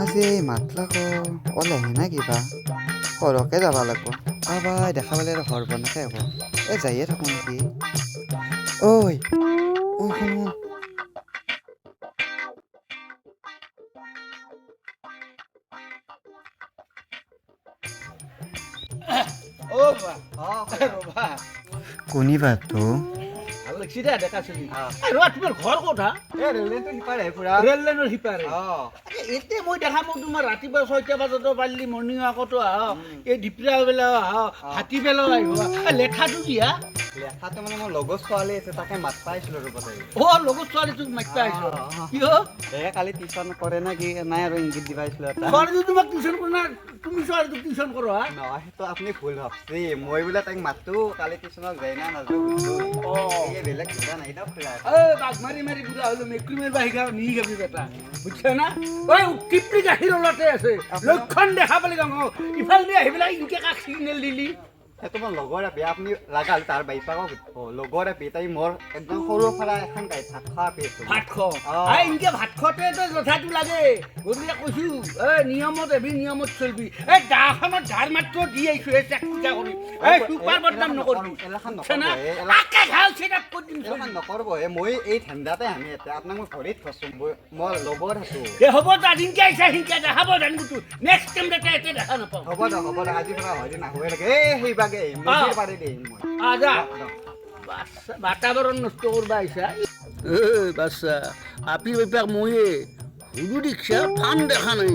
আজি এই মাতলাক ওলাইহে না কিবা। সৰহকে যাব লাগিব। কাৰোবাই দেখা পালে আৰু হৰ বনাকে হ'ব। এই যায়ে থাকোঁ নেকি? ঐ ঐ শুনো ও বা ৰবা কোনিবা তো ভালো লাগছি দে ডেকা চলি আৰু তোমাৰ ঘৰ সিপাৰে ৰেল লাইনৰ সিপাৰে। এতিয়া মই দেখা মোক তোমাৰ ৰাতিপুৱা ছয়টা বজাতো পাৰিলি মৰ্ণিং ৱাকতো আহ। এই দিপৰীয়া বেলাও আহ হাতী বেলাও আহিব লেখাটো কি হা? লেখাটো মানে মোৰ লগৰ ছোৱালী আছে তাকে মাত পাইছিলোঁ গোটেই অ লগত ছোৱালীটোক মাতিবা আহিছো অ, অ। কি এই কালি টিউশ্যন কৰে নে কি নাই আৰু ইংগিত দিবা আহিছিলোঁ ছোৱালীটো তোমাক টিউশ্যন কৰা নাই তুমি ছোৱালীটোক টিউশ্যন কৰা হা? নহয় সেইটো আপুনি ভুল ভাবছি। মই বোলে তাইক মাতো কালি টিউশ্যনত যায় না নাযাওঁ হ'লো বেটা। না? টিপলি আছে। লক্ষণ দেখা পালি ইফাল আহি পেলাই ইনকে কাক দিলি? লগৰ আপুনি তাৰ বাইপাকক লগৰ মোৰ একদম সৰু এখন গাই ভাত খোৱা আপি ভাত ভাত খাওঁতে যথাটো লাগে। গতিকে কৈছো এই নিয়মত এবি নিয়মত চলবি। এই গাখনত ঝাৰ মাত্ৰ দি আহিছো এই চেক পূজা কৰি এই চুপাৰ বদনাম নকৰবি। এলাখন? নকৰব আকে ঘাল নকৰব হে মই এই ঠাণ্ডাতে আনি ইয়াতে আপোনাক মই ভৰিত থৈছোঁ মই লগৰ এ হ'ব যা দিনকে আহিছে সিনকে যা হ'ব জানিবতো নেক্সট টাইম দেখা নাপাওঁ। হ'ব দে হ'ব দে আজি পৰা হয়তো নাহোৱে লাগে। এই সেইবাগে মন্দিৰ পাৰি দেই মই। আ যা। দক, দক। বাচ্চা- বাতাবৰণ নষ্ট কৰবা আহিছা। এ বাচ্চা আপি বেপাক ময়ে হুদু দেখছা ফান দেখা নাই।